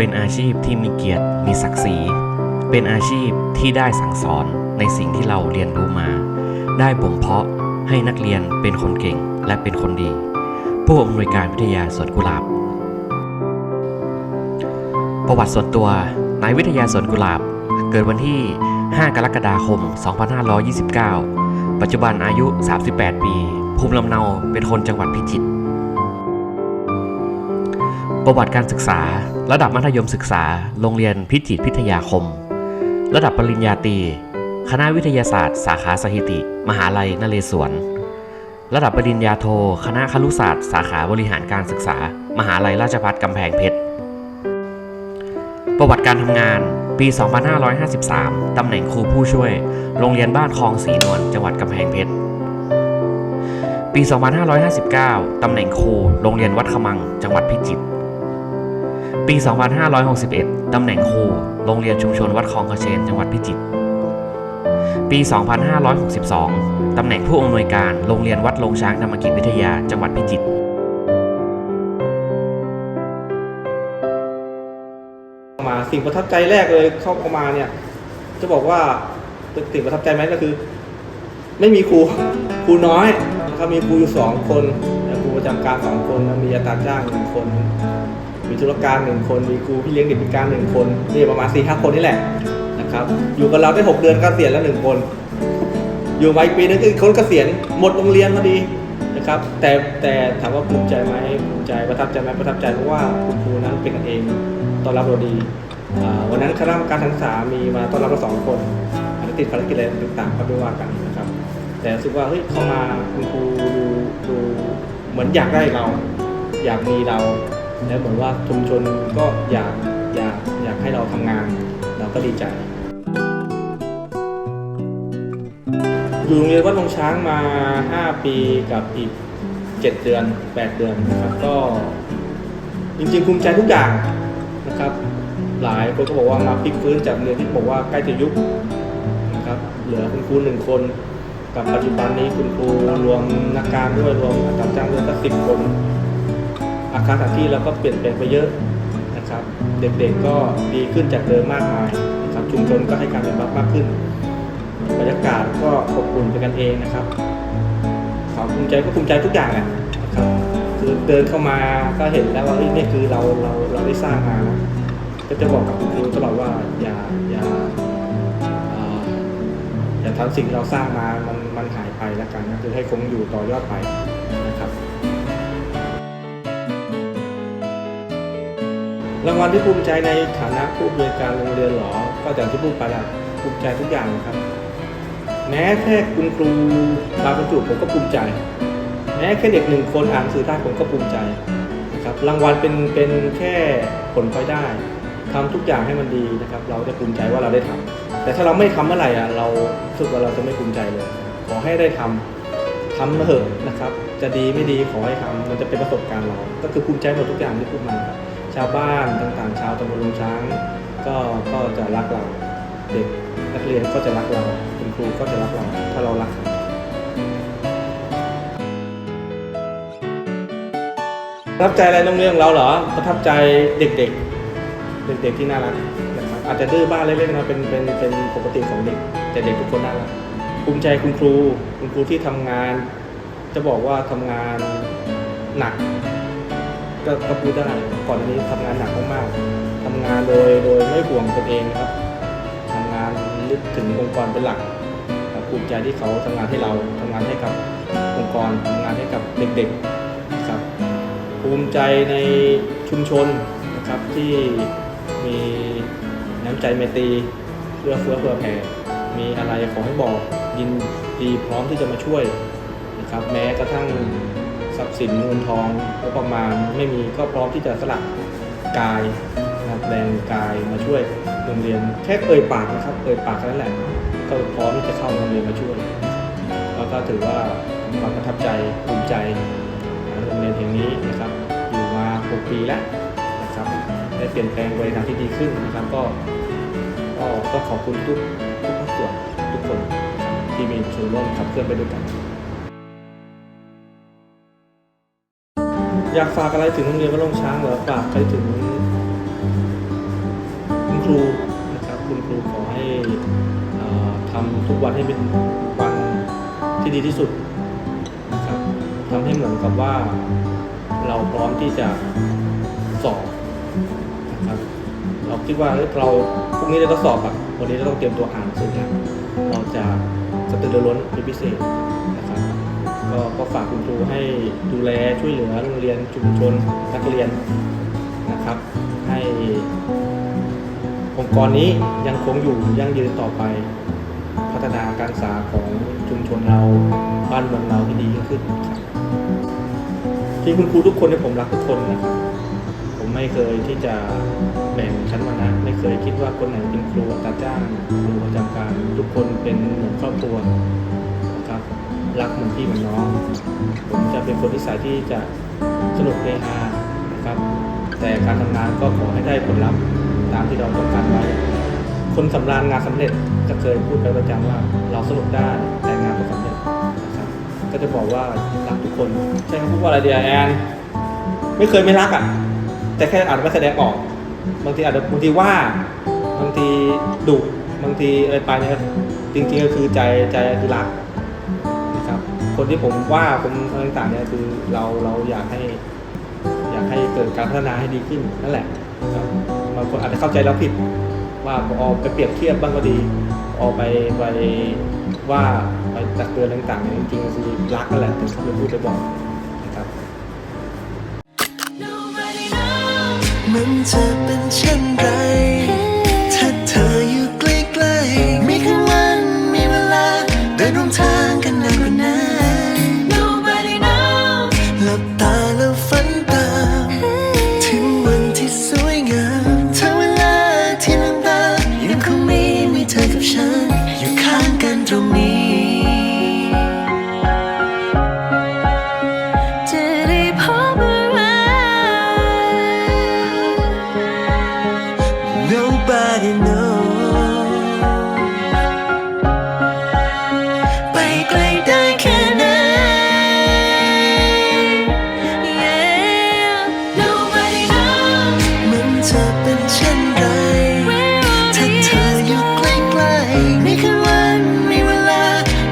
เป็นอาชีพที่มีเกียรติมีศักดิ์ศรี เป็นอาชีพที่ได้สั่งสอนในสิ่งที่เราเรียนรู้มา ได้บ่มเพาะให้นักเรียนเป็นคนเก่งและเป็นคนดี ผู้อำนวยการวิทยาสวนกุหลาบ ประวัติส่วนตัวนายวิทยาสวนกุหลาบ เกิดวันที่ 5 กรกฎาคม 2529 ปัจจุบันอายุ 38 ปี ภูมิลำเนาเป็นคนจังหวัดพิจิตร ประวัติการศึกษา ระดับมัธยมศึกษา โรงเรียนพิจิตรพิทยาคม ระดับปริญญาตรี คณะวิทยาศาสตร์ สาขาสถิติ มหาลัยนเรศวร ระดับปริญญาโท คณะครุศาสตร์ สาขาบริหารการศึกษา มหาลัยราชภัฏกำแพงเพชร ประวัติการทำงาน ปี 2553 ตำแหน่งครูผู้ช่วย โรงเรียนบ้านคลองสีนวล จังหวัดกำแพงเพชรปี 2559 ตำแหน่งครู โรงเรียนวัดขมัง จังหวัดพิจิตร ปี 2561 ตำแหน่งครู โรงเรียนชุมชนวัดคลองกระเชน จังหวัดพิจิตร ปี 2562 ตำแหน่งผู้อำนวยการ โรงเรียนวัดลงช้างธรรมกิจวิทยา จังหวัดพิจิตรมาสิ่งประทับใจแรกเลยเข้ามาเนี่ย จะบอกว่าสิ่งประทับใจไหมก็คือ ไม่มีครูครูน้อยนะครับมีครูอยู่สองคนครูประจำการสองคนมีอัตราจ้างหนึ่งคน มีธุรการหนึ่งคน มีครูพี่เลี้ยงเด็กพิการหนึ่งคนนี่ประมาณสี่ห้าคนนี่แหละนะครับ อยู่กับเราได้หกเดือนกเกษียณแล้วหนึ่งคน อยู่มาอีกปีนึงก็อีกคนเกษียณหมดโรงเรียนพอดีนะครับ แต่แต่ถามว่าภูมิใจไหมภูมิใจประทับใจไหมประทับใจเพราะว่าคุณครูนั้นเป็นกันเองต้อนรับเราดีวันนั้นคณะกรรมการทั้งสามมีมาต้อนรับเราสองคนอาจจะติดภารกิจอะไรต่างๆก็ไม่ว่ากันนะครับ แต่รู้สึกว่าเฮ้ยเข้ามาคุณครูดูดูเหมือนอยากได้เรา อยากมีเรา แล้วเหมือนว่าชุมชนก็อยากอยากอยากให้เราทำงาน เราก็ดีใจ อยู่โรงเรียนวัดลงช้างมา 5 ปีกับอีก 7 เดือน 8 เดือนนะครับก็จริงๆภูมิใจทุกอย่างนะครับ หลายคนก็บอกว่ามาพลิกฟื้นจากเรียนที่บอกว่าใกล้จะยุบนะครับเหลือคุณครูหนึ่งคนกับปัจจุบันนี้คุณครูรวมนักการด้วยรวมอัตราจ้างด้วยก็สิบคน อาคารสถานที่เราก็เปลี่ยนแปลงไปเยอะนะครับ เด็กๆก็ดีขึ้นจากเดิมมากมายนะครับชุมชนก็ให้การยอมรับมากขึ้น บรรยากาศก็อบอุ่นเป็นกันเองนะครับความภูมิใจก็ภูมิใจทุกอย่างแหละนะครับคือเดินเข้ามาก็เห็นแล้วว่าอ้ยนี่คือเราเราเราได้สร้างมานะก็จะบอกกับคุณครูตลอดว่าอย่าอย่าอย่าทำสิ่งที่เราสร้างมามันมันหายไปแล้วกันนะคือให้คงอยู่ต่อยอดไปนะครับ รางวัลที่ภูมิใจในฐานะผู้อำนวยการโรงเรียนหรอ ก็อย่างที่พูดไปล้วภูมิใจทุกอย่างนะครับ แม้แค่คุณครูบาบรรจุผมก็ภูมิใจ แม้แค่เด็กหนึ่งคนอ่านสื่อได้ผมก็ภูมิใจนะครับรางวัลเป็นเป็นแค่ผลพลอยได้ทำทุกอย่างให้มันดีนะครับ เราได้ภูมิใจว่าเราได้ทำแต่ถ้าเราไม่ทำเมื่อไหร่อะเราสึกว่าเราจะไม่ภูมิใจเลย ขอให้ได้ทำทำมาเถอะนะครับ จะดีไม่ดีขอให้ทำมันจะเป็นประสบการณ์เรา ก็คือภูมิใจหมดทุกอย่างที่พูดมาครับ ชาวบ้านต่างๆ ชาวตำบลลงช้าง ก็ก็จะรักเราเด็กนักเรียนก็จะรักเราคุณครูก็จะรักเราถ้าเรารักเขาประทับใจอะไรโรงเรียนของเราเหรอประทับใจเด็กๆ เด็กๆที่น่ารักนะครับอาจจะดื้อบ้างเล็กๆนะเป็นเป็นเป็นปกติของเด็ก แต่เด็กทุกคนน่ารักภูมิใจคุณครู คุณครูที่ทำงาน จะบอกว่าทำงานหนัก ก็ก็พูดได้ก่อนอันนี้ทำงานหนักมากๆทำงานโดยโดยไม่ห่วงตนเองนะครับทำงานนึกถึงองค์กรเป็นหลักภูมิใจที่เขาทำงานให้เราทำงานให้กับองค์กรทำงานให้กับเด็กๆนะครับภูมิใจในชุมชนนะครับที่มีน้ำใจเมตีเพื่อเฟื้อเผื่อแผ่มีอะไรขอให้บอกยินดีพร้อมที่จะมาช่วยนะครับแม้กระทั่ง ทรัพย์สินเงินทองก็ประมาณไม่มีก็พร้อมที่จะสละกายนะครับแรงกายมาช่วยโรงเรียนแค่เอ่ยปากนะครับเอ่ยปากแค่นั้นแหละก็พร้อมที่จะเข้าโรงเรียนมาช่วยแล้วก็ถือว่าความประทับใจภูมิใจนโรงเรียนแห่งนี้นะครับ อยู่มา 6 ปีแล้วนะครับได้เปลี่ยนแปลงไปในทางที่ดีขึ้นนะครับก็ก็ขอบคุณทุกทุกภาคส่วนทุกคนที่มีส่วนร่วมขับเคลื่อนไปด้วยกัน อยากฝากอะไรถึงโรงเรียนวัดลงช้างเหรอฝากไปถึงคุณครูนะครับคุณครูขอให้ทำทุกวันให้เป็นวันที่ดีที่สุดนะครับทำให้เหมือนกับว่าเราพร้อมที่จะสอบนะครับเราคิดว่าเฮ้ยเราพรุ่งนี้เราก็สอบอะวันนี้เราต้องเตรียมตัวอ่านสือแล้วเราจะกระตือรือร้นเป็นพิเศษ ก็ก็ฝากคุณครูให้ดูแลช่วยเหลือโรงเรียนชุมชนนักเรียนนะครับ ให้องค์กรนี้ยังคงอยู่ยั่งยืนต่อไป พัฒนาการศึกษาของชุมชนเราบ้านเมืองเราที่ดียิ่งขึ้นครับที่คุณครูทุกคนเนี่ยผมรักทุกคนนะครับผมไม่เคยที่จะแบ่งชั้นวรรณะไม่เคยคิดว่าคนไหนเป็นครูอัตาจ้างครูประจำการทุกคนเป็นเหมือนครอบครัว รักเหมือนพี่เหมือนน้อง ผมจะเป็นคนที่สายที่จะสนุกเฮฮานะครับ แต่การทำงานก็ขอให้ได้ผลลัพธ์ตามที่เราต้องการไว้ คนสำราญงานสำเร็จจะเคยพูดไปประจำว่า เราสนุกได้แต่งานก็สำเร็จนะครับก็จะบอกว่ารักทุกคนใช่คำพูดว่าอะไรเดียแอนไม่เคยไม่รักอะแต่แค่อาจจะไม่แสดงออก บางทีอาจจะบางทีว่าบางทีดุบางทีอะไรไปเนี่ยจริงๆก็คือใจใจคือรัก คนที่ผมว่าผมอะไรต่างเนี่ยคือเราเราอยากให้ อยากให้เกิดการพัฒนาให้ดีขึ้นนั่นแหละครับบางคนอาจจะเข้าใจเราผิด ว่าพอไปเปรียบเทียบบ้างก็ดี ออกไปไปว่าไปตักเตือนต่างๆเนี่ยจริงๆคือรักนั่นแหละถึงเขาไปพูดไปบอกนะครับมันจะเป็นเช่นไร เธอกับฉัน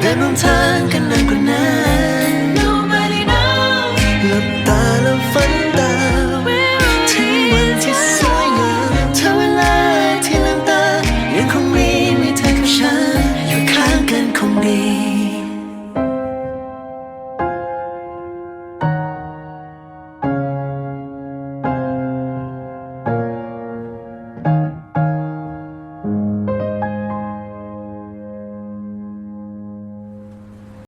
เดินทาง